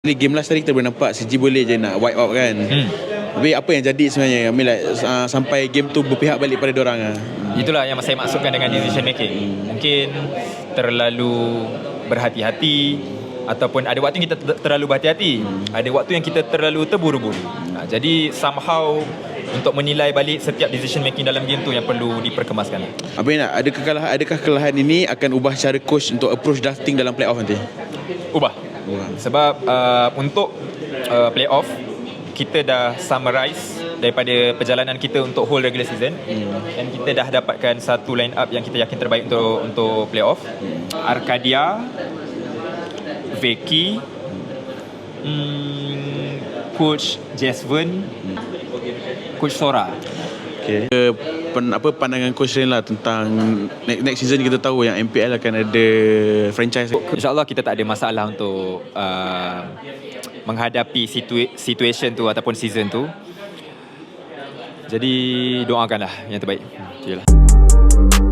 Di game last tadi kita boleh nampak CG boleh je nak wipe out kan. Hmm. Tapi apa yang jadi sebenarnya? I mean like, uh, sampai game tu berpihak balik pada orang ah. Itulah yang saya maksudkan dengan decision making. Mungkin terlalu berhati-hati ataupun ada waktu yang kita ter- terlalu berhati-hati. Ada waktu yang kita terlalu terburu-buru. Ha, jadi somehow untuk menilai balik setiap decision making dalam game tu yang perlu diperkemaskan. Apa nak ada kekalahan adakah kekalahan ini akan ubah cara coach untuk approach drafting dalam playoff nanti? Ubah. Sebab uh, untuk uh, playoff kita dah summarize daripada perjalanan kita untuk whole regular season hmm. dan kita dah dapatkan satu line up yang kita yakin terbaik untuk untuk playoff. Arcadia, Vicky, hmm, coach Jasvin, coach Sora. Okay. Pen, apa pandangan coach Ren lah tentang next, next season kita tahu yang MPL akan ada franchise. InsyaAllah kita tak ada masalah untuk uh, menghadapi situa- situation tu ataupun season tu. Jadi doakanlah yang terbaik. Itulah.